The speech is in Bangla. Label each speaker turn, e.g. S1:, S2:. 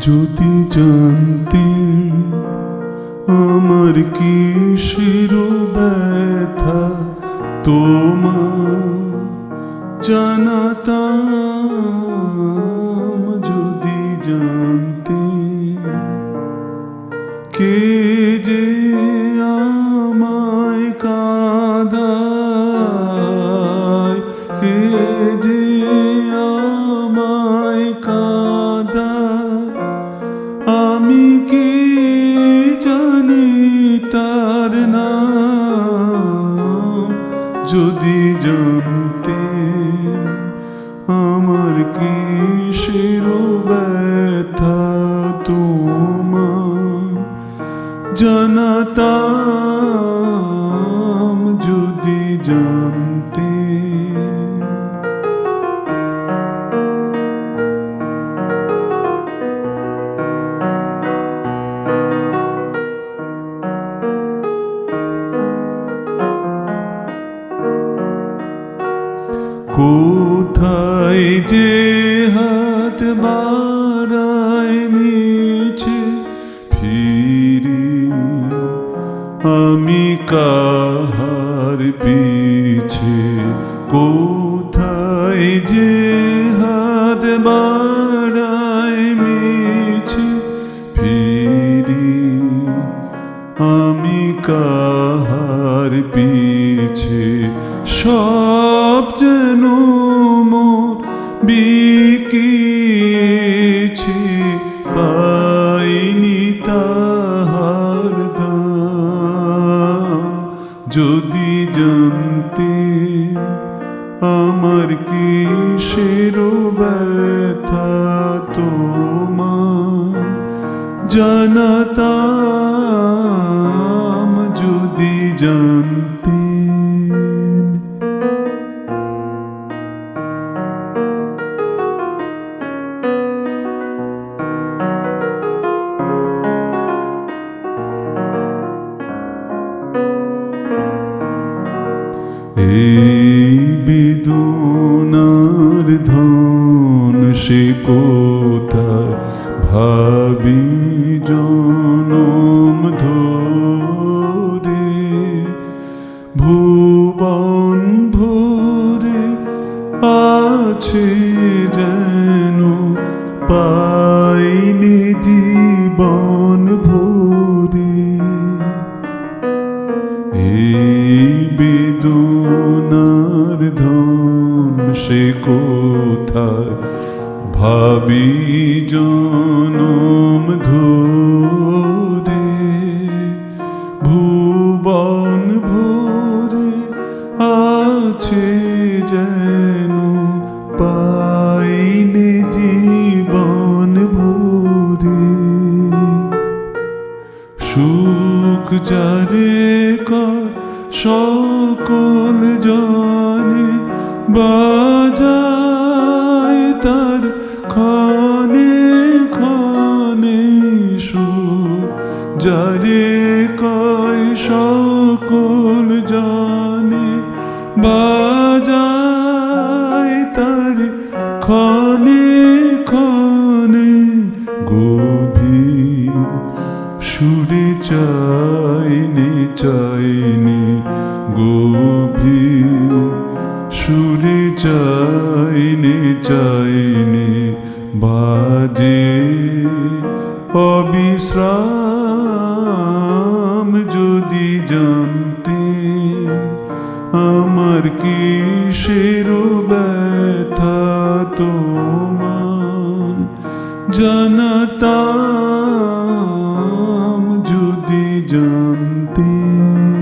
S1: যদি জানতেন আমার কি কিসের ব্যথা তোমার জানাতাম যদি জানতেন যদি জানতে আমার কিসের ব্যথা তোমার জানাতাম। কোথায় যে হাত বাড়ায় মিছে ফিরি? আমি কাহার পিছে? কোথায় যে হাত বাড়ায় মিছে ফিরি? আমি কাহার পিছে? সব যদি জানতে আমার কিসের ব্যথা তোমার? জানাতাম যদি জানতেন এই বেদনার ধন সে কোথায় ভাবি জনম ধরে? ভুবন ভরে আছে যেন পাইনি জীবন এই বেদনার ধন সে কোথায়? ভাবি জনম ধরে, ভুবন ভরে আছে যেন পাইনে জীবন ভরে। সুখ যারে সকল জানে, বাজায় তার খানে খানে সুখ যারে কয় সকল জানে, বাজায় তার খানে খানে গভীর সুরে চাইনি চাইনি গভীর সুরে চাইনি চাইনি বাজে অবিশ্রাম যদি জানতেন আমার কিসের ব্যথা be.